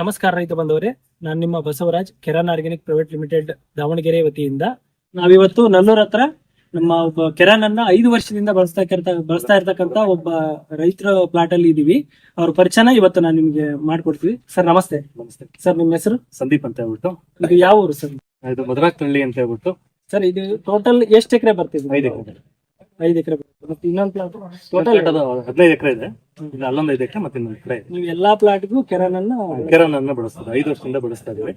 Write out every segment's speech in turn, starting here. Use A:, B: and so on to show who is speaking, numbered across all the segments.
A: ನಮಸ್ಕಾರ ರೈತ ಬಂದವರೇ ನಾನು ನಿಮ್ಮ Basavaraj Keran organic private limited Davanagere ವತಿಯಿಂದ. ನಾವಿವತ್ತು ನಲ್ಲೂರ್ ಹತ್ರ ನಮ್ಮ ಒಬ್ಬ ಕೆರಾನ್ ಅನ್ನ ಐದು ವರ್ಷದಿಂದ ಬಳಸ್ತಾ ಬಳಸ್ತಾ ಇರ್ತಕ್ಕಂತ ಒಬ್ಬ ರೈತರ ಪ್ಲಾಟ್ ಅಲ್ಲಿ ಇದೀವಿ. ಅವ್ರ ಪರಿಚಯನ ಇವತ್ತು ನಾನು ನಿಮ್ಗೆ ಮಾಡ್ಕೊಡ್ತೀವಿ. ಸರ್ ನಮಸ್ತೆ.
B: ನಮಸ್ತೆ.
A: ಸರ್ ನಿಮ್ಮ ಹೆಸರು?
B: ಸಂದೀಪ್ ಅಂತ ಹೇಳ್ಬಿಟ್ಟು.
A: ಇದು ಯಾವ ಊರು ಸರ್?
B: ಇದು ಮಧುರಾಕ್ತಳ್ಳಿ ಅಂತ ಹೇಳ್ಬಿಟ್ಟು.
A: ಸರ್ ಇದು ಟೋಟಲ್ ಎಷ್ಟು ಎಕರೆ ಬರ್ತಿದೆ?
B: ಐದು ಎಕರೆ.
A: ಐದು ಎಕರೆ ಮತ್ತೆ ಇನ್ನೊಂದು ಪ್ಲಾಟ್ ಟೋಟಲ್
B: ಹದಿನೈದು ಎಕರೆ ಇದೆ. ಇದು ಅಲ್ಲೊಂದು ಐದು ಎಕರೆ ಮತ್ತೆ ಇನ್ನೊಂದು ಎಕರೆ ಇದೆ.
A: ನೀವು ಎಲ್ಲಾ ಪ್ಲಾಟ್ಗೂ ಕೆರಾನ್ ಅನ್ನ
B: ಕೆರನ್ ಅನ್ನ ಬಳಸ್ತಾರೆ ಐದು ವರ್ಷದಿಂದ ಬಳಸ್ತಾ ಇದೀವಿ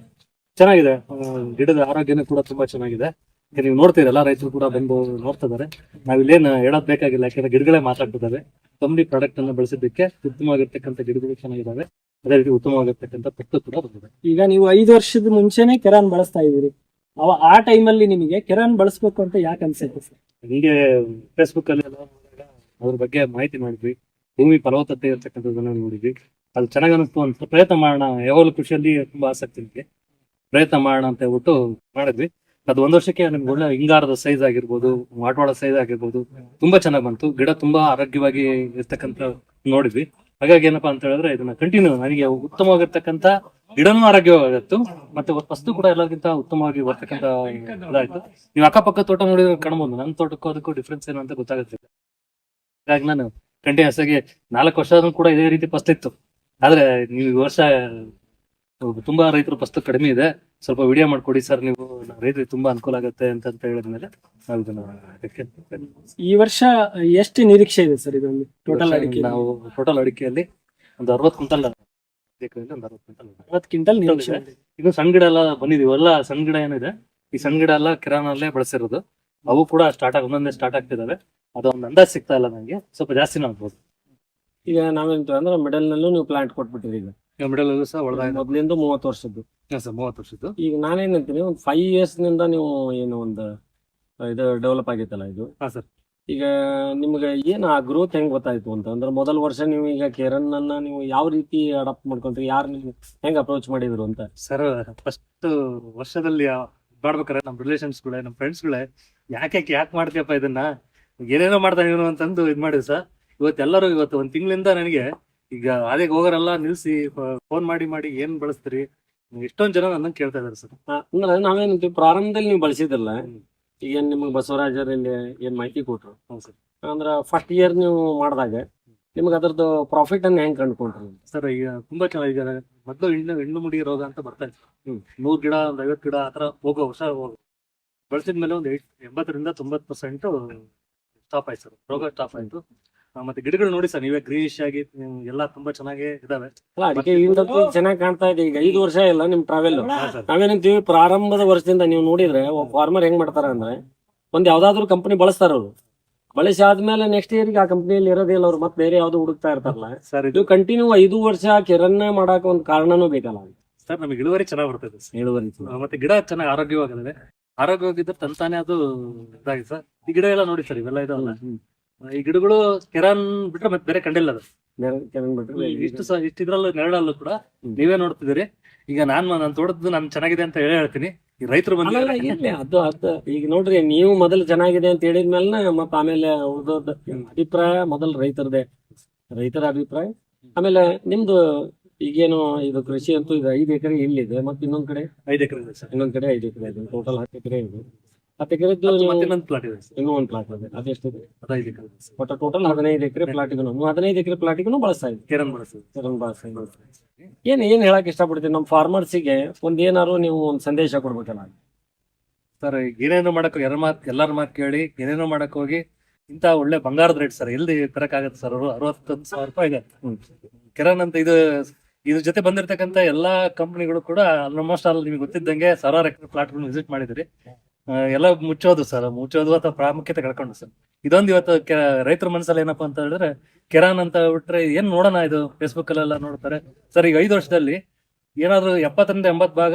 B: ಚೆನ್ನಾಗಿದೆ. ಆ, ಗಿಡದ ಆರೋಗ್ಯನೂ ಕೂಡ ತುಂಬಾ ಚೆನ್ನಾಗಿದೆ. ಈಗ ನೀವು ನೋಡ್ತೀರಲ್ಲ ಎಲ್ಲಾ ರೈತರು ಕೂಡ ಬಂದು ನೋಡ್ತಾ ಇದಾರೆ ನಾವ್ ಇಲ್ಲೇನು ಹೇಳೋದ್ ಬೇಕಾಗಿಲ್ಲ ಯಾಕಂದ್ರೆ ಗಿಡಗಳೇ ಮಾತಾಡ್ತಿದ್ದಾರೆ ಕಂಪ್ನಿ ಪ್ರಾಡಕ್ಟ್ ಅನ್ನ ಬಳಸಿದ್ದಕ್ಕೆ ಉತ್ತಮವಾಗಿರ್ತಕ್ಕಂಥ ಗಿಡಗಳು ಚೆನ್ನಾಗಿದ್ದಾವೆ ಅದೇ ರೀತಿ ಉತ್ತಮವಾಗಿರ್ತಕ್ಕಂಥ ಪಟ್ಟು ಕೂಡ ಬಂದಿದೆ.
A: ಈಗ ನೀವು ಐದು ವರ್ಷದ ಮುಂಚೆನೆ ಕೆರಾನ್ ಬಳಸ್ತಾ ಇದೀರಿ ಅವ ಆ ಟೈಮಲ್ಲಿ ನಿಮಗೆ ಕಿರಣ್ ಬಳಸ್ಬೇಕು ಅಂತ ಯಾಕೆ ಅನ್ಸುತ್ತೆ ಸರ್?
B: ಫೇಸ್ಬುಕ್ ಅಲ್ಲಿ ಅದ್ರ ಬಗ್ಗೆ ಮಾಹಿತಿ ಮಾಡಿದ್ವಿ. ಭೂಮಿ ಫಲವತ್ತತೆ ಇರ್ತಕ್ಕಂಥದ್ದನ್ನ ನೋಡಿದ್ವಿ. ಅಲ್ಲಿ ಚೆನ್ನಾಗಿ ಅನಿಸ್ತು ಅಂತ ಪ್ರಯತ್ನ ಮಾಡೋಣ. ಯಾವಾಗಲೂ ಕೃಷಿಯಲ್ಲಿ ತುಂಬಾ ಆಸಕ್ತಿ ನಿಮಗೆ ಪ್ರಯತ್ನ ಮಾಡೋಣ ಅಂತ ಹೇಳ್ಬಿಟ್ಟು ಮಾಡಿದ್ವಿ. ಅದು ಒಂದ್ ವರ್ಷಕ್ಕೆ ನಮ್ಗೆ ಒಳ್ಳೆ ಹಿಂಗಾರದ ಸೈಜ್ ಆಗಿರ್ಬೋದು ಮಾಟವಾಳ ಸೈಜ್ ಆಗಿರ್ಬೋದು, ತುಂಬಾ ಚೆನ್ನಾಗಿ ಬಂತು. ಗಿಡ ತುಂಬಾ ಆರೋಗ್ಯವಾಗಿ ಇರ್ತಕ್ಕಂಥ ನೋಡಿದ್ವಿ. ಹಾಗಾಗಿ ಏನಪ್ಪಾ ಅಂತ ಹೇಳಿದ್ರೆ ಇದನ್ನ ಕಂಟಿನ್ಯೂ ನನಗೆ ಉತ್ತಮವಾಗಿರ್ತಕ್ಕಂತ ಗಿಡನೂ ಆರೋಗ್ಯವಾಗಿತ್ತು, ಮತ್ತೆ ವಸ್ತು ಕೂಡ ಎಲ್ಲರಿಗಿಂತ ಉತ್ತಮವಾಗಿ ಬರ್ತಕ್ಕಂತ ಇದಾಯ್ತು. ನೀವು ಅಕ್ಕಪಕ್ಕ ತೋಟ ನೋಡಿದ್ರೆ ಕಾಣಬಹುದು ನನ್ನ ತೋಟಕ್ಕೂ ಅದಕ್ಕೂ ಡಿಫ್ರೆನ್ಸ್ ಏನು ಅಂತ ಗೊತ್ತಾಗುತ್ತೆ ಹಾಗಾಗಿ ನಾನು ಕಂಟಿನ್ಯೂಸ್ ಆಗಿ ನಾಲ್ಕು ವರ್ಷ ಆದ್ರೂ ಕೂಡ ಇದೇ ರೀತಿ ಫಸ್ಟ್ ಇತ್ತು ಆದ್ರೆ ನೀವು ಈ ವರ್ಷ, ತುಂಬಾ ರೈತರು ಫಸ್ಟ್ ಕಡಿಮೆ ಇದೆ. ಸ್ವಲ್ಪ ವಿಡಿಯೋ ಮಾಡ್ಕೊಡಿ ಸರ್ ನೀವು ರೈತರಿಗೆ ತುಂಬಾ ಅನುಕೂಲ ಆಗುತ್ತೆ ಅಂತ ಅಂತ ಹೇಳಿದ್ಮೇಲೆ ನಾವು ಇದನ್ನ ಅದಕ್ಕೆ
A: ಈ ವರ್ಷ ಎಷ್ಟು ನಿರೀಕ್ಷೆ ಇದೆ ಸರ್ ಇದೊಂದು? ಟೋಟಲ್ ಅಡಿಕೆ?
B: ನಾವು ಟೋಟಲ್ ಅಡಿಕೆಯಲ್ಲಿ ಒಂದು ಅರವತ್ ಕ್ವಿಂಟಲ್ ಒಂದು ಅರವತ್ತು ಕ್ವಿಂಟಲ್
A: ಅರವತ್ತು ಕ್ವಿಂಟಲ್ ನಿರೀಕ್ಷೆ? ಇದೆ.
B: ಇನ್ನು ಸಣ್ಣ ಗಿಡ ಎಲ್ಲ ಬಂದಿದೀವಿ. ಎಲ್ಲ ಸಣ್ಣ ಗಿಡ ಏನಿದೆ ಈ ಸಣ್ಣ ಗಿಡ ಎಲ್ಲ ಕಿರಾನಲ್ಲೇ ಬಳಸಿರೋದು. ಅವು ಕೂಡ ಸ್ಟಾರ್ಟ್ ಆಗಿ ಒಂದೊಂದೇ ಸ್ಟಾರ್ಟ್ ಆಗ್ತಿದಾವೆ. ಅದೊಂದು ಅಂದಾಜ್ ಸಿಗ್ತಾ ಇಲ್ಲ ನಂಗೆ. ಸ್ವಲ್ಪ ಜಾಸ್ತಿ ಆಗ್ಬೋದು
C: ಈಗ ನಾವೇನ್ ಅಂದ್ರೆ ಮಿಡಲ್ ನಲ್ಲೂ ನೀವು ಪ್ಲಾಂಟ್ ಕೊಟ್ಬಿಟ್ಟಿರಿ ಈಗ
B: ಮಿಡಲ್ ಸಹ
C: ಮೊದ್ಲಿಂದ ಮೂವತ್ತು ವರ್ಷದ್ದು.
B: ಸರ್ ಮೂವತ್ತು ವರ್ಷದ್ದು.
C: ಈಗ ನಾನೇನಂತೀನಿ ಒಂದು ಫೈವ್ ಇಯರ್ಸ್ನಿಂದ ನೀವು ಏನು ಒಂದು ಇದು ಡೆವಲಪ್ ಆಗೈತಲ್ಲ ಇದು?
B: ಹಾ ಸರ್.
C: ಈಗ ನಿಮ್ಗೆ ಏನು ಆ ಗ್ರೋತ್ ಹೆಂಗ್ ಗೊತ್ತಾಯ್ತು ಅಂತ? ಅಂದ್ರೆ ಮೊದಲ ವರ್ಷ ನೀವು ಈಗ ಕೇರನ್ ಅನ್ನ ನೀವು ಯಾವ ರೀತಿ ಅಡಾಪ್ಟ್ ಮಾಡ್ಕೊಂಡ್ರಿ? ಯಾರು ನೀವು ಹೆಂಗ್ ಅಪ್ರೋಚ್ ಮಾಡಿದ್ರು ಅಂತ?
B: ಸರ್ ಫಸ್ಟ್ ವರ್ಷದಲ್ಲಿ ಮಾಡ್ಬೇಕಾರೆ ನಮ್ಮ ರಿಲೇಷನ್ಸ್ಗಳೇ ನಮ್ಮ ಫ್ರೆಂಡ್ಸ್ಗಳೇ ಯಾಕೆ ಯಾಕೆ ಮಾಡ್ತೀಯಪ್ಪ ಇದನ್ನ? ಏನೇನೋ ಮಾಡ್ತಾ ಇವನು ಅಂತಂದು ಇದು ಮಾಡಿದ್ರು ಸರ್. ಇವತ್ತೆಲ್ಲರೂ ಇವತ್ತು ಒಂದು ತಿಂಗಳಿಂದ ನನಗೆ ಈಗ ಅದೇ ಹೋಗೋರೆಲ್ಲ ನಿಲ್ಸಿ ಫೋನ್ ಮಾಡಿ ಮಾಡಿ ಏನ್ ಬಳಸ್ತೀರಿ? ಎಷ್ಟೊಂದ್ ಜನ ನನ್ನ ಕೇಳ್ತಾ ಇದಾರೆ ಸರ್.
C: ಹಂಗಲ್ಲ ಅಂದ್ರೆ ನಾವೇನಂತೀವಿ ಪ್ರಾರಂಭದಲ್ಲಿ ನೀವು ಬಳಸಿದ್ರಲ್ಲ ಈಗ ಏನ್ ನಿಮಗೆ ಬಸವರಾಜರಲ್ಲಿ ಏನ್ ಮಾಹಿತಿ ಕೊಟ್ರು? ಅಂದ್ರ ಫಸ್ಟ್ ಇಯರ್ ನೀವು ಮಾಡಿದಾಗ ನಿಮ್ಗೆ ಅದ್ರದ್ದು ಪ್ರಾಫಿಟ್ ಅನ್ನ ಹೆಂಗ್ ಕಂಡುಕೊಂಡ್ರಿ?
B: ಸರ್ ಈಗ ತುಂಬಾ ಚೆನ್ನಾಗಿದೆ ಮೊದಲು ಹೆಣ್ಣು ಹೆಣ್ಣು ಮುಡಿ ರೋಗ ಅಂತ ಬರ್ತಾ ಇತ್ತು.
C: ಹ್ಮ್.
B: ನೂರ್ ಗಿಡ ಒಂದ್ ಐವತ್ ಗಿಡ ಆತರ ಹೋಗೋ ಹೊಸ ಹೋಗೋ ಬಳಸಿದ ಮೇಲೆ ಒಂದು ಎಂಬತ್ತರಿಂದ ತೊಂಬತ್ ಪರ್ಸೆಂಟ್ ಸ್ಟಾಪ್ ಆಯ್ತು ಸರ್. ರೋಗ ಸ್ಟಾಪ್ ಆಯ್ತು. ಮತ್ತೆ ಗಿಡಗಳು ನೋಡಿ ಸರ್ ನೀವೇ ಗ್ರೀನಿಶ್ ಆಗಿ ಎಲ್ಲ ತುಂಬಾ ಚೆನ್ನಾಗಿ ಇದಾವೆ.
C: ಅಲ್ಲ ಅಡಿಕೆ ಚೆನ್ನಾಗಿ ಕಾಣ್ತಾ ಇದೆ. ಈಗ ಐದು ವರ್ಷ ಇಲ್ಲ ನಿಮ್ ಟ್ರಾವೆಲ್. ನಾವೇನಂತೀವಿ ಪ್ರಾರಂಭದ ವರ್ಷದಿಂದ ನೀವು ನೋಡಿದ್ರೆ ಫಾರ್ಮರ್ ಹೆಂಗ್ ಮಾಡ್ತಾರ ಅಂದ್ರೆ ಒಂದ್ ಯಾವ್ದಾದ್ರು ಕಂಪನಿ ಬಳಸ್ತಾರ ಅವ್ರು. ಬಳಸಿ ಆದ್ಮೇಲೆ ನೆಕ್ಸ್ಟ್ ಇಯರ್ ಆ ಕಂಪನಿಯಲ್ಲಿ ಇರೋದಿಲ್ಲ ಅವ್ರು ಮತ್ತೆ ಬೇರೆ ಯಾವ್ದು ಹುಡುಕ್ತಾ ಇರ್ತಾರಲ್ಲ.
B: ಸರ್
C: ಇದು ಕಂಟಿನ್ಯೂ ಐದು ವರ್ಷ ಕಿರಣ್ಣ ಮಾಡಾಕ ಒಂದ್ ಕಾರಣನೂ ಬೇಕಲ್ಲ.
B: ಸರ್ ನಮಗೆ ಇಳುವರಿ ಚೆನ್ನಾಗಿ ಬರ್ತದೆ.
C: ಇಳುವರಿ
B: ಮತ್ತೆ ಗಿಡ ಚೆನ್ನಾಗಿ ಆರೋಗ್ಯವಾಗಿದೆ ಆರೋಗ್ಯವಾಗಿದ್ರೆ ತಂತಾನೆ ಅದು ಇದಾಗಿದೆ ಸರ್. ಈ ಗಿಡ ಎಲ್ಲ ನೋಡಿ ಸರ್ ಇವೆಲ್ಲ ಇದಾವಲ್ಲ. ಈ ಗಿಡಗಳು ಕೆರಾನ್ ಬಿಟ್ರೆ ಮತ್ತೆ ಬೇರೆ ಕಂಡಿಲ್ಲ ಅದು. ಇಷ್ಟು ಸಹ ಇಷ್ಟು ಇದ್ರಲ್ಲೂ ನೆರಳಲ್ಲೂ ಕೂಡ ನೀವೇ ನೋಡ್ತಿದ್ದೀರಿ. ಈಗ ನಾನ್ ನಾನು ತೋಟದ್ದು ನಾನು ಚೆನ್ನಾಗಿದೆ ಅಂತ ಹೇಳಿ ಹೇಳ್ತೀನಿ. ಈ ರೈತರು
C: ಇರ್ಲಿ ಅದು ಅದು ಈಗ ನೋಡ್ರಿ ನೀವು ಮೊದಲು ಚೆನ್ನಾಗಿದೆ ಅಂತ ಹೇಳಿದ್ಮೇಲೆ ಮತ್ತ ಆಮೇಲೆ ಉಳ್ದೋದ್ ಅಭಿಪ್ರಾಯ ಮೊದಲು ರೈತರದೇ. ರೈತರ ಅಭಿಪ್ರಾಯ. ಆಮೇಲೆ ನಿಮ್ದು ಈಗೇನು ಇದು ಕೃಷಿ ಅಂತೂ ಇದು ಐದು ಎಕರೆ ಇಲ್ಲಿದೆ ಮತ್ತೆ ಇನ್ನೊಂದ್ ಕಡೆ?
B: ಐದು ಎಕರೆ ಇದೆ ಸರ್.
C: ಇನ್ನೊಂದ್ ಕಡೆ ಐದು ಎಕರೆ ಇದೆ. ಟೋಟಲ್ ಹತ್ತು ಎಕರೆ ಇದೆ. ಹತ್ತು ಎಕರೆದ್ದು
B: ಮತ್ತೆ ಇನ್ನೊಂದು ಪ್ಲಾಟ್ ಇದೆ. ಸರ್
C: ಇನ್ನೂ ಒಂದು ಪ್ಲಾಟ್ ಇದೆ. ಅದೆಷ್ಟಿದೆ
B: ಅದು ಐದು ಎಕರೆ. ಇದೆ ಸರ್
C: ಒಟ್ಟು ಟೋಟಲ್ ಹದಿನೈದು ಎಕರೆ ಪ್ಲಾಟಿಗೂ ನೀವು ಹದಿನೈದು ಎಕರೆ ಪ್ಲಾಟಿಗೂ ಬಳಸ್ತಾ ಇದ್ದೀವಿ.
B: ಕೆರನ್ ಬಳಸೋದು
C: ಇದನ್ನ ಬಳಸ್ತಾ ಇದ್ದೀವಿ. ಏನ್ ಏನ್ ಹೇಳಕ್ ಇಷ್ಟಪಡ್ತೀನಿ ನಮ್ಮ ಫಾರ್ಮರ್ಸಿಗೆ ಒಂದ್ ಏನಾದ್ರು ನೀವು ಒಂದ್ ಸಂದೇಶ ಕೊಡ್ಬೇಕಲ್ಲ.
B: ಸರ್ ಏನೇನೋ ಮಾಡಕ್ ಯಾರ ಮಾತ್ ಎಲ್ಲಾರ ಮಾತು ಕೇಳಿ ಏನೇನೋ ಮಾಡಕ್ ಹೋಗಿ ಇಂತ ಒಳ್ಳೆ ಬಂಗಾರದ ರೇಟ್ ಸರ್ ಎಲ್ಲಿ ತರಕಾಗತ್ತೆ ಸರ್ ಅವರು ಅರವತ್ತೊಂದು ಸಾವಿರ ರೂಪಾಯಿ ಇದೆ. ಕಿರಣ್ ಅಂತ ಇದು ಇದ್ರ ಜೊತೆ ಬಂದಿರತಕ್ಕಂತ ಎಲ್ಲಾ ಕಂಪನಿಗಳು ಕೂಡ ಆಲ್ಮೋಸ್ಟ್ ಅಲ್ಲಿ ನಿಮ್ಗೆ ಗೊತ್ತಿದ್ದಂಗೆ ಸಾವಿರಾರು ಎಕರೆ ಪ್ಲಾಟ್ಗಳನ್ನ ವಿಸಿಟ್ ಮಾಡಿದ್ರಿ. ಆ, ಎಲ್ಲ ಮುಚ್ಚೋದು ಸರ್ ಮುಚ್ಚೋದು ಅಥವಾ ಪ್ರಾಮುಖ್ಯತೆ ಕಳ್ಕೊಂಡು ಸರ್. ಇದೊಂದು ಇವತ್ತು ಕೆ- ರೈತರ ಮನಸ್ಸಲ್ಲಿ ಏನಪ್ಪಾ ಅಂತ ಹೇಳಿದ್ರೆ ಕೆರಾನ್ ಅಂತ ಬಿಟ್ರೆ ಏನ್ ನೋಡೋಣ ಇದು ಫೇಸ್ಬುಕ್ ಅಲ್ಲೆಲ್ಲ ನೋಡ್ತಾರೆ. ಸರ್ ಈಗ ಐದು ವರ್ಷದಲ್ಲಿ ಏನಾದ್ರು ಎಪ್ಪತ್ತರಿಂದ ಎಂಬತ್ ಭಾಗ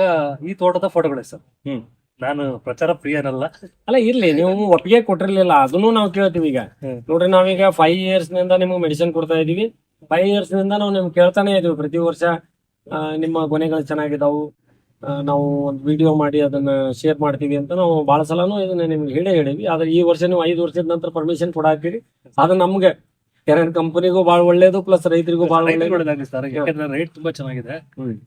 B: ಈ ತೋಟದ ಫೋಟೋಗಳೇ ಸರ್.
C: ಹ್ಮ್.
B: ನಾನು ಪ್ರಚಾರ ಪ್ರಿಯನಲ್ಲ.
C: ಅಲ್ಲ ಇರ್ಲಿ ನೀವು ಒಪ್ಪಿಗೆ ಕೊಟ್ಟಿರ್ಲಿಲ್ಲ ಅದನ್ನು ನಾವು ಕೇಳ್ತೀವಿ ಈಗ. ನೋಡ್ರಿ ನಾವೀಗ ಫೈವ್ ಇಯರ್ಸ್ನಿಂದ ನಿಮ್ಗೆ ಮೆಡಿಸಿನ್ ಕೊಡ್ತಾ ಇದೀವಿ ಫೈವ್ ಇಯರ್ಸ್ನಿಂದ ನಾವು ನಿಮ್ಗೆ ಕೇಳ್ತಾನೆ ಇದೀವಿ ಪ್ರತಿ ವರ್ಷ. ನಿಮ್ಮ ಕೊನೆಗಳು ಚೆನ್ನಾಗಿದಾವು. ನಾವು ಒಂದು ವಿಡಿಯೋ ಮಾಡಿ ಅದನ್ನ ಶೇರ್ ಮಾಡ್ತೀವಿ ಅಂತ ನಾವು ಬಹಳ ಸಲನೂ ಇದನ್ನ ನಿಮ್ಗೆ ಹೇಳೇ ಹೇಳಿವಿ ಆದ್ರೆ ಈ ವರ್ಷ ನೀವು ಐದು ವರ್ಷದ ನಂತರ ಪರ್ಮಿಷನ್ ಕೊಡಾಕ್ತೀರಿ ಅದು ನಮ್ಗೆ ಕೆರೆನ್ ಕಂಪನಿಗೂ ಬಹಳ ಒಳ್ಳೇದು ಪ್ಲಸ್ ರೈತರಿಗೂ ಬಹಳ ಒಳ್ಳೇದು.
B: ಸರ್ ಯಾಕಂದ್ರೆ ರೇಟ್ ತುಂಬಾ ಚೆನ್ನಾಗಿದೆ.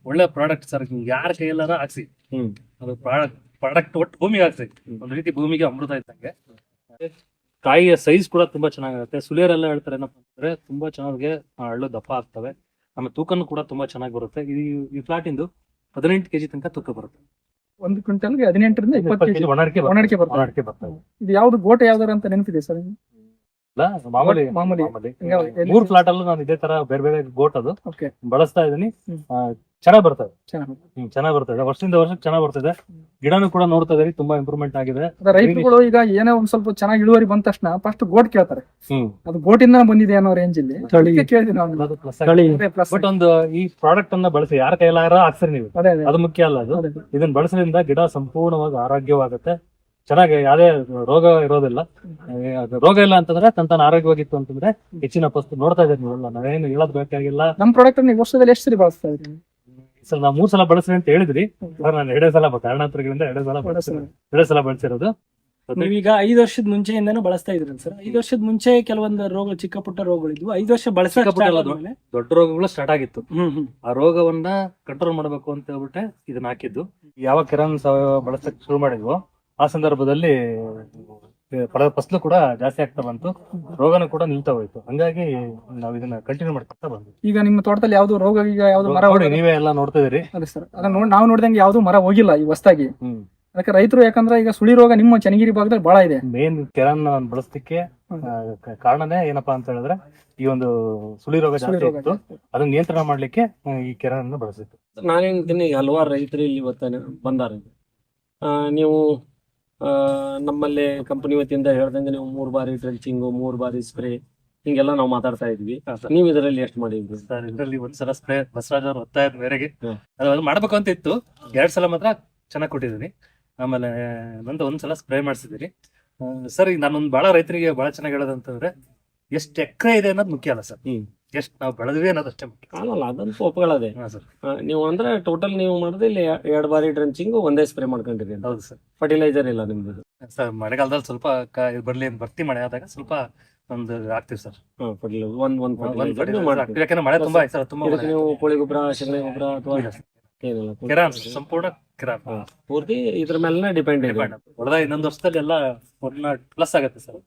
B: ಒಳ್ಳೆ ಪ್ರಾಡಕ್ಟ್ ಸರ್ ಯಾರ ಕೈಯಲ್ಲಾರ ಹಾಕ್ಸಿ.
C: ಹ್ಮ್.
B: ಅದು ಪ್ರಾಡಕ್ಟ್ ಪ್ರಾಡಕ್ಟ್ ಒಟ್ಟು ಭೂಮಿಗೆ ಹಾಕ್ಸಿ. ಒಂದ್ ರೀತಿ ಭೂಮಿಗೆ ಅಮೃತ ಇದ್ದಂಗೆ. ಕಾಯಿಯ ಸೈಜ್ ಕೂಡ ತುಂಬಾ ಚೆನ್ನಾಗಿರುತ್ತೆ. ಸುಳಿಯರೆಲ್ಲ ಹೇಳ್ತಾರೆ ಏನಪ್ಪಾ ಅಂದ್ರೆ ತುಂಬಾ ಚೆನ್ನಾಗಿ ಹಳ್ಳು ದಪ್ಪ ಆಗ್ತವೆ. ಆಮೇಲೆ ತೂಕನು ಕೂಡ ತುಂಬಾ ಚೆನ್ನಾಗಿ ಬರುತ್ತೆ. ಈ ಈ ಫ್ಲಾಟ್ ಇಂದು ಹದಿನೆಂಟು ಕೆಜಿ ತನಕ ತೂಕ ಬರುತ್ತೆ.
D: ಒಂದು ಕ್ವಿಂಟಲ್ಗೆ ಹದಿನೆಂಟರಿಂದ ಇಪ್ಪತ್ತು ಕೆಜಿ
B: ಒಣಡಿಕೆ
D: ಒಣಡಿಕೆ ಬರ್ತದೆ.
B: ಒಣಡಿಕೆ ಬರ್ತವೆ.
D: ಇದು ಯಾವ್ದು ಗೋಟೆ ಯಾವ್ದಾರ ಅಂತ ನೆನಪಿದೆ ಸರ್?
B: ಮಾಮೂಲಿ
D: ಮಾಮೂಲಿ.
B: ಮೂರ್ ಫ್ಲಾಟ್ ಅಲ್ಲೂ ನಾನು ಇದೇ ತರ ಬೇರೆ ಬೇರೆ ಗೋಟ್ ಅದು.
D: ಓಕೆ
B: ಬಳಸ್ತಾ ಇದೀನಿ ಚೆನ್ನಾಗ್ ಬರ್ತದೆ
D: ಚೆನ್ನಾಗಿ
B: ಹ್ಮ್ ಚೆನ್ನಾಗಿ ಬರ್ತದೆ ವರ್ಷದಿಂದ ವರ್ಷಕ್ಕೆ ಚೆನ್ನಾಗ್ ಬರ್ತದೆ ಗಿಡನೂ ಕೂಡ ನೋಡ್ತಾ ಇದೀರಿ ತುಂಬಾ ಇಂಪ್ರೂವ್ಮೆಂಟ್ ಆಗಿದೆ.
D: ರೈತರುಗಳು ಈಗ ಏನೋ ಒಂದ್ ಸ್ವಲ್ಪ ಚೆನ್ನಾಗಿ ಇಳುವರಿ ಬಂದ ತಕ್ಷಣ ಫಸ್ಟ್ ಗೋಟ್ ಕೇಳ್ತಾರೆ. ಅದು ಗೋಟಿಂದ ಬಂದಿದೆ ಅನ್ನೋ ರೇಂಜ್ ಇಲ್ಲಿ.
B: ಬಟ್ ಒಂದು ಈ ಪ್ರಾಡಕ್ಟ್ ಅನ್ನ ಬಳಸಿ ಯಾರ ಕೈಲಾರ ಹಾಕ್ಸರಿ ನೀವು.
D: ಅದು
B: ಮುಖ್ಯ ಅಲ್ಲ ಅದು. ಇದನ್ನ ಬಳಸೋದ್ರಿಂದ ಗಿಡ ಸಂಪೂರ್ಣವಾಗಿ ಆರೋಗ್ಯವಾಗುತ್ತೆ. ಚೆನ್ನಾಗಿ ಯಾವ್ದೇ ರೋಗ ಇರೋದಿಲ್ಲ. ರೋಗ ಇಲ್ಲ ಅಂತಂದ್ರೆ ತಂತಾನ ಆರೋಗ್ಯವಾಗಿತ್ತು ಅಂತಂದ್ರೆ ಹೆಚ್ಚಿನ ಪಸ್ತು ನೋಡ್ತಾ ಇದ್ದೀರಿ ನೋಡಲ್ಲ ನಾವೇನು ಹೇಳೋದ್ ಬೇಕಾಗಿಲ್ಲ.
D: ನಮ್ ಪ್ರಾಡಕ್ಟ್ ನೀವು ವರ್ಷದಲ್ಲಿ ಎಷ್ಟು ಸರಿ ಬಳಸ್ತಾ ಇದ್ರಿ
B: ಸರ್ ನಾವು ಮೂರ್ ಸಲ ಬಳಸ್ರಿ ಅಂತ ಹೇಳಿದ್ರಿ. ಸರ್ ನಾನು ಎರಡೇ ಸಲ ಕಾರಣಾಂತರಗಳಿಂದ ಎರಡೇ ಸಲ ಬಳಸಿರೋದು ಎರಡೇ ಸಲ ಬಳಸಿರೋದು.
A: ನೀವೀಗ ಐದು ವರ್ಷದ ಮುಂಚೆಯಿಂದನೂ ಬಳಸ್ತಾ ಇದ್ರಿ ಸರ್. ಐದು ವರ್ಷದ ಮುಂಚೆ ಕೆಲವೊಂದು ರೋಗ ಚಿಕ್ಕ ಪುಟ್ಟ ರೋಗಗಳಿದ್ವು. ಐದು ವರ್ಷ ಬಳಸ
B: ದೊಡ್ಡ ರೋಗಗಳು ಸ್ಟಾರ್ಟ್ ಆಗಿತ್ತು. ಆ ರೋಗವನ್ನ ಕಂಟ್ರೋಲ್ ಮಾಡಬೇಕು ಅಂತ ಹೇಳ್ಬಿಟ್ಟೆ ಇದನ್ನ ಹಾಕಿದ್ದು. ಯಾವ ಕಿರಣ್ ಸಾವಯವ ಬಳಸಕ್ ಶುರು ಮಾಡಿದ್ವು ಆ ಸಂದರ್ಭದಲ್ಲಿ ಪಡೆದ ಫಸಲು ಕೂಡ ಜಾಸ್ತಿ ಆಗ್ತಾ ಬಂತು. ರೋಗನೂ ಕೂಡ ನಿಲ್ತಾ ಹೋಯ್ತು. ಹಂಗಾಗಿ ನಾವ್ ಇದನ್ನ ಕಂಟಿನ್ಯೂ ಮಾಡ್ಕೊತಾ ಬಂದ್ವಿ.
D: ಈಗ ನಿಮ್ಮ ತೋಟದಲ್ಲಿ ಯಾವ್ದು ರೋಗ ಈಗ ಯಾವ್ದು ಮರ
B: ನೋಡಿ ನೀವೇ ಎಲ್ಲ ನೋಡ್ತಾ ಇದೀರಿ
D: ಅದೇ ಸರ್ ಅದನ್ನ ನೋಡಿ ನಾವು ನೋಡಿದಂಗೆ ಯಾವ್ದು ಮರ ಹೋಗಿಲ್ಲ ಈ ಹೊಸದಾಗಿ.
B: ಹ್ಮ್.
D: ಅದಕ್ಕೆ ರೈತರು ಯಾಕಂದ್ರೆ ಈಗ ಸುಳಿ ರೋಗ ನಿಮ್ಮ ಚನ್ನಗಿರಿ ಭಾಗದಲ್ಲಿ ಬಹಳ ಇದೆ.
B: ಮೇನ್ ಕೆರನ್ ಬಳಸಲಿಕ್ಕೆ ಕಾರಣನೇ ಏನಪ್ಪಾ ಅಂತ ಹೇಳಿದ್ರೆ ಈ ಒಂದು ಸುಳಿ ರೋಗ
D: ಸುಳಿ
B: ಜಾಸ್ತಿ
D: ರೋಗ
B: ಇತ್ತು. ಅದನ್ನ ನಿಯಂತ್ರಣ ಮಾಡ್ಲಿಕ್ಕೆ ಆ, ಈ ಕೆರನ್ ಬಳಸಿತ್ತು.
C: ನಾನೇನ್ ಹಲವಾರು ರೈತರು ಇಲ್ಲಿ ಇವತ್ತ ಬಂದಾರ. ಆ, ನೀವು ನಮ್ಮಲ್ಲಿ ಕಂಪನಿ ವತಿಯಿಂದ ಹೇಳ್ದಂಗೆ ನೀವು ಮೂರು ಬಾರಿ ಟ್ರೆಂಚಿಂಗ್ ಮೂರು ಬಾರಿ ಸ್ಪ್ರೇ ಹಿಂಗೆಲ್ಲ ನಾವು ಮಾತಾಡ್ತಾ ಇದ್ವಿ. ನೀವು ಇದರಲ್ಲಿ ಎಷ್ಟು ಮಾಡಿದ್ರಿ?
B: ಸರ್ ಇದರಲ್ಲಿ ಒಂದ್ಸಲ ಸ್ಪ್ರೇ ಬಸವರಾಜ್ ಅವ್ರು ಒತ್ತಾಯ ಮೇರೆಗೆ.
C: ಹ್ಮ್.
B: ಅದು ಮಾಡ್ಬೇಕು ಅಂತ ಇತ್ತು. ಎರಡ್ ಸಲ ಮಾತ್ರ ಚೆನ್ನಾಗಿ ಕೊಟ್ಟಿದ್ದೀನಿ. ಆಮೇಲೆ ನಂದು ಒಂದ್ಸಲ ಸ್ಪ್ರೇ ಮಾಡಿಸಿದ್ದೀನಿ. ಸರ್ ಈಗ ನಾನೊಂದು ಬಹಳ ರೈತರಿಗೆ ಬಹಳ ಚೆನ್ನಾಗಿ ಹೇಳೋದಂತಂದ್ರೆ ಎಷ್ಟು ಎಕರೆ ಇದೆ ಅನ್ನೋದು ಮುಖ್ಯ ಅಲ್ಲ ಸರ್.
C: ಹ್ಮ್.
B: ಎಷ್ಟು ನಾವು ಬೆಳೆದ್ವಿ ಅನ್ನೋದು ಅಷ್ಟೇ ಮುಖ್ಯ
C: ಅಲ್ಲಲ್ಲ ಅದಂತೂ ಒಪ್ಕೊಳ್ಳೋದೆ.
B: ಹಾಂ ಸರ್.
C: ಆ, ನೀವು ಅಂದ್ರೆ ಟೋಟಲ್ ನೀವು ಮಾಡಿದ್ರೆ ಇಲ್ಲಿ ಎರಡು ಬಾರಿ ಡ್ರೆಂಚಿಂಗ್ ಒಂದೇ ಸ್ಪ್ರೇ ಮಾಡ್ಕೊಂಡಿರಿ
B: ಹೌದು ಸರ್.
C: ಫರ್ಟಿಲೈಸರ್ ಇಲ್ಲ ನಿಮ್ದು.
B: ಸರ್ ಮಳೆಗಾಲದಲ್ಲಿ ಸ್ವಲ್ಪ ಕ- ಇದು ಬರ್ಲಿ ಅಂತ ಬರ್ತಿ ಮಳೆ ಆದಾಗ ಸ್ವಲ್ಪ ಒಂದು ಹಾಕ್ತಿವಿ ಸರ್.
C: ಹಾ ಫರ್ಟಿಲೈಸರ್ ಒಂದ್ ಒಂದ್
B: ಒಂದ್
C: ಫರ್ಟಿಲೈಸರ್ ನೀವು ಮಾಡ್ತೀರಿ.
B: ಯಾಕಂದ್ರೆ ಮಳೆ ತುಂಬಾ ಆಯ್ತು ಸರ್ ತುಂಬಾ
C: ಇದಕ್ಕೆ
B: ಮಳೆ.
C: ನೀವು ಕೋಳಿ ಗೊಬ್ಬರ ಶಗಣಿ ಗೊಬ್ಬರ ಅಥವಾ
B: ಇಲ್ಲ.
C: ಏನಿಲ್ಲ
B: ಕಿರಾನ್ ಸಂಪೂರ್ಣ ಕಿರಾನ್
C: ಹಾ. ಪೂರ್ತಿ ಇದ್ರ ಮೇಲೆ ಡಿಪೆಂಡ್ ಇದೆ.
B: ಹೊಡೆದ ಇನ್ನೊಂದು ವರ್ಷದಲ್ಲಿ ಎಲ್ಲ ಪ್ಲಸ್ ಆಗುತ್ತೆ ಸರ್.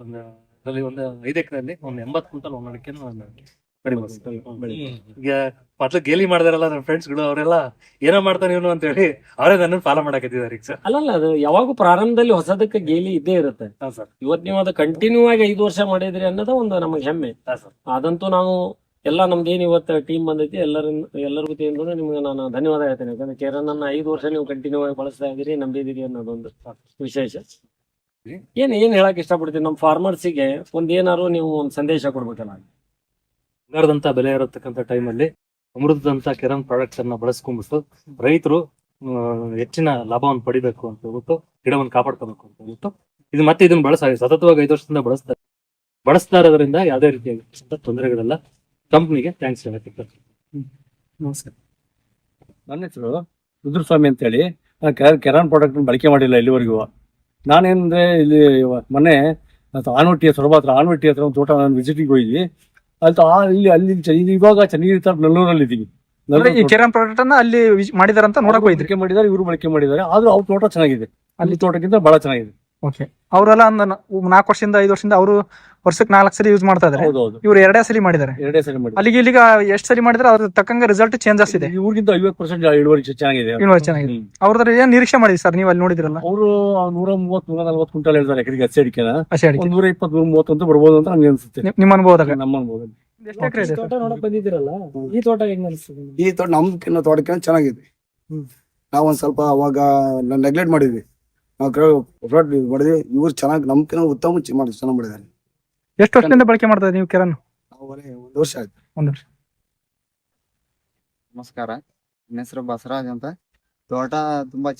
B: ಒಂದು ಅದರಲ್ಲಿ ಒಂದು ಐದು ಎಕರೆಯಲ್ಲಿ ಒಂದು ಎಂಬತ್ತು ಕ್ವಿಂಟಲ್ ಒಂದು ಅಡಿಕೆ ಈಗ ಮೊದ್ಲು ಗೇಲಿ ಮಾಡಿದಾರಲ್ಲ ನನ್ನ ಫ್ರೆಂಡ್ಸ್ಗಳು ಅವರೆಲ್ಲ ಏನೋ ಮಾಡ್ತಾನೆ ಇವನು ಅಂತ ಹೇಳಿ ಅವರೇ ನನ್ನ ಫಾಲೋ ಮಾಡಕತ್ತಿದ್ದಾರೆ ಈಗ ಸರ್
C: ಅಲ್ಲಲ್ಲ ಅದು ಯಾವಾಗ ಪ್ರಾರಂಭದಲ್ಲಿ ಹೊಸದಕ್ಕೆ ಗೇಲಿ ಇದ್ದೇ ಇರುತ್ತೆ.
B: ಹಾ ಸರ್
C: ಇವತ್ ನೀವು ಅದು ಕಂಟಿನ್ಯೂ ಆಗಿ ಐದು ವರ್ಷ ಮಾಡಿದ್ರಿ ಅನ್ನೋದು ಒಂದು ನಮಗೆ ಹೆಮ್ಮೆ.
B: ಹಾ ಸರ್
C: ಅದಂತೂ ನಾವು ಎಲ್ಲ ನಮ್ದೇನ್ ಇವತ್ತು ಟೀಮ್ ಬಂದೈತಿ ಎಲ್ಲರಿಂದ ಎಲ್ಲರಿಗೂ ತಿಂದ್ರು ನಿಮ್ಗೆ ನಾನು ಧನ್ಯವಾದ ಹೇಳ್ತೇನೆ. ಯಾಕಂದ್ರೆ ಕೇರನ್ನ ಐದು ವರ್ಷ ನೀವು ಕಂಟಿನ್ಯೂ ಆಗಿ ಬಳಸ್ತಾ ಇದ್ದೀರಿ ನಂಬಿದಿರಿ ಅನ್ನೋದೊಂದು ವಿಶೇಷ. ಏನ್ ಏನ್ ಹೇಳಕ್ ಇಷ್ಟಪಡ್ತೀನಿ ನಮ್ಮ ಫಾರ್ಮರ್ಸಿಗೆ ಒಂದ್ ಏನಾರು ನೀವು ಒಂದ್ ಸಂದೇಶ ಕೊಡ್ಬೇಕಲ್ಲ?
B: ಬಂಗಾರದಂತ ಬೆಲೆ ಇರತಕ್ಕಂತ ಟೈಮಲ್ಲಿ ಅಮೃತದಂತ ಕಿರಣ್ ಪ್ರಾಡಕ್ಟ್ಸ್ ಅನ್ನ ಬಳಸ್ಕೊಂಡ್ಬಿಟ್ಟು ರೈತರು ಹೆಚ್ಚಿನ ಲಾಭವನ್ನು ಪಡಿಬೇಕು ಅಂತ ಹೇಳ್ಬಿಟ್ಟು ಗಿಡವನ್ನು ಕಾಪಾಡ್ಕೋಬೇಕು ಅಂತ ಹೇಳ್ಬಿಟ್ಟು ಇದು ಮತ್ತೆ ಇದನ್ನ ಬಳಸ ಸತತವಾಗಿ ಐದು ವರ್ಷದಿಂದ ಬಳಸ್ತಾರೆ ಬಳಸ್ತಾ ಇರೋದ್ರಿಂದ ಯಾವುದೇ ರೀತಿಯಾಗಿ ತೊಂದರೆಗಳೆಲ್ಲ. ಕಂಪ್ನಿಗೆ ಥ್ಯಾಂಕ್ಸ್ ಹೇಳಕ್ಕೆ
A: ನಮಸ್ಕಾರ
E: ನನ್ನ ಹೆಸರು ರುದ್ರಸ್ವಾಮಿ ಅಂತೇಳಿ. ನಾನು ಕೆರ- ಕೆರಾನ್ ಪ್ರಾಡಕ್ಟ್ ಬಳಕೆ ಮಾಡಿಲ್ಲ ಇಲ್ಲಿವರೆಗೂ. ನಾನೇನಂದ್ರೆ ಇಲ್ಲಿ ಮೊನ್ನೆ ಆನ್ವಟ್ಟಿ ಹತ್ರ ಹತ್ರ ಆನವಟ್ಟಿ ಹತ್ರ ಒಂದು ತೋಟ ನಾನು ವಿಸಿಟಿಗೆ ಹೋಗಿದ್ವಿ. ಅಲ್ಲಿ ಆ ಇಲ್ಲಿ ಅಲ್ಲಿ ಚ- ಇಲ್ಲಿ ಇವಾಗ ಚನ್ನಗಿರಿ ತರ ನಲ್ಲೂರಲ್ಲಿ ಇದ್ದೀವಿ
D: ಅಂದ್ರೆ ಈ ಕೆರನ್ ಪ್ರಾಡಕ್ಟ್ ಅನ್ನ ಅಲ್ಲಿ ಮಾಡಿದಾರೆ ಮಾಡಿದಾರಂತ ನೋಡಕ್ ಹೋಯ್ತು
E: ಬಳಕೆ ಮಾಡಿದ್ದಾರೆ ಇವರು ಬಳಕೆ ಮಾಡಿದ್ದಾರೆ. ಆದ್ರೂ ಅವ್ರ ತೋಟ ಚೆನ್ನಾಗಿದೆ. ಅಲ್ಲಿ ತೋಟಕ್ಕಿಂತ ಬಹಳ ಚೆನ್ನಾಗಿದೆ.
D: ಓಕೆ ಅವರೆಲ್ಲ ಒಂದು ನಾಲ್ಕು ವರ್ಷದಿಂದ ಐದು ವರ್ಷದಿಂದ ಅವರು ವರ್ಷಕ್ಕೆ ನಾಲ್ಕು ಸರಿ ಯೂಸ್ ಮಾಡ್ತಾ ಇದಾರೆ. ಇವ್ರು ಎರಡೇ ಸಲ ಮಾಡಿದ್ದಾರೆ
E: ಎರಡೇ ಸಲ ಮಾಡಿ
D: ಅಲ್ಲಿಗೆ ಇಲ್ಲಿಗೆ ಎಷ್ಟು ಸಲ ಮಾಡಿದ್ರೆ ಅದ್ರ ತಕ್ಕಂಗ ರಿಸಲ್ಟ್ ಚೇಂಜಸ್ ಇದೆ.
E: ಇವ್ರಿಗಿಂತ ಐವತ್ತು ಪರ್ಸೆಂಟ್ ಇಳುವರಿ ಚೆನ್ನಾಗಿದೆ
D: ಇಳುವರಿ ಚೆನ್ನಾಗಿದೆ. ಅವ್ರದ್ರ ಏನ್ ನಿರೀಕ್ಷೆ ಮಾಡಿದ್ರಿ ಸರ್ ನೀವು ಅಲ್ಲಿ ನೋಡಿದ್ರಲ್ಲ?
E: ಅವರು ನೂರ ಮೂವತ್ತು ನೂರ ನಲ್ವತ್ತು ಕ್ವಿಂಟಲ್ ಹೇಳ್ತಾರೆ ಎಕರೆಗೆ ಹಸಿ ಅಡಿಕೆನ.
D: ಹಸಿ ಅಡಿಕೆ.
E: ನೂರ ಇಪ್ಪತ್ತು ನೂರ ಮೂವತ್ತು ಅಂತ ಬರ್ಬೋದು ಅಂತ ನಮ್ಗೆ ಅನ್ಸುತ್ತೆ.
D: ನಿಮ್- ನಿಮ್ಮ ಅನುಭವದಾಗ?
E: ನಮ್ಮ ಅನ್ಬೋದು
D: ಎಷ್ಟು ಎಕರೆ ಇದೆ
A: ತೋಟ ನೋಡಕ್ ಬಂದಿದ್ದೀರಲ್ಲ? ಈ ತೋಟ ಹೆಂಗ್?
F: ಈ ತೋಟ ನಮ್ಕಿನ್ನ ತೋಟಕ್ಕೆ ಚೆನ್ನಾಗಿದೆ. ನಾವ್ ಒಂದ್ ಸ್ವಲ್ಪ ಅವಾಗ ನೆಗ್ಲೆಕ್ಟ್ ಮಾಡಿದ್ವಿ. ನಾವು ಫ್ರಾಡ್ ಮಾಡಿದ್ವಿ ಇವ್ರು ಚೆನ್ನಾಗಿ ನಮ್ಕಿನ ಉತ್ತಮ ಚಿ- ಮಾಡಿ ಚೆನ್ನಾಗಿ ಮಾಡಿದ್ದಾರೆ
D: ಎಷ್ಟು ವರ್ಷದಿಂದ ಬಳಕೆ ಮಾಡ್ತಾ ಇದ್ದೀರಿ
F: ನೀವು ಬರೀ ಒಂದ್ ವರ್ಷ ಆಯ್ತು.
D: ಒಂದು ವರ್ಷ.
G: ನಮಸ್ಕಾರ. ನನ್ನ ಹೆಸರು ಬಸವರಾಜ್ ಅಂತ. ತೋಟ ತುಂಬಾ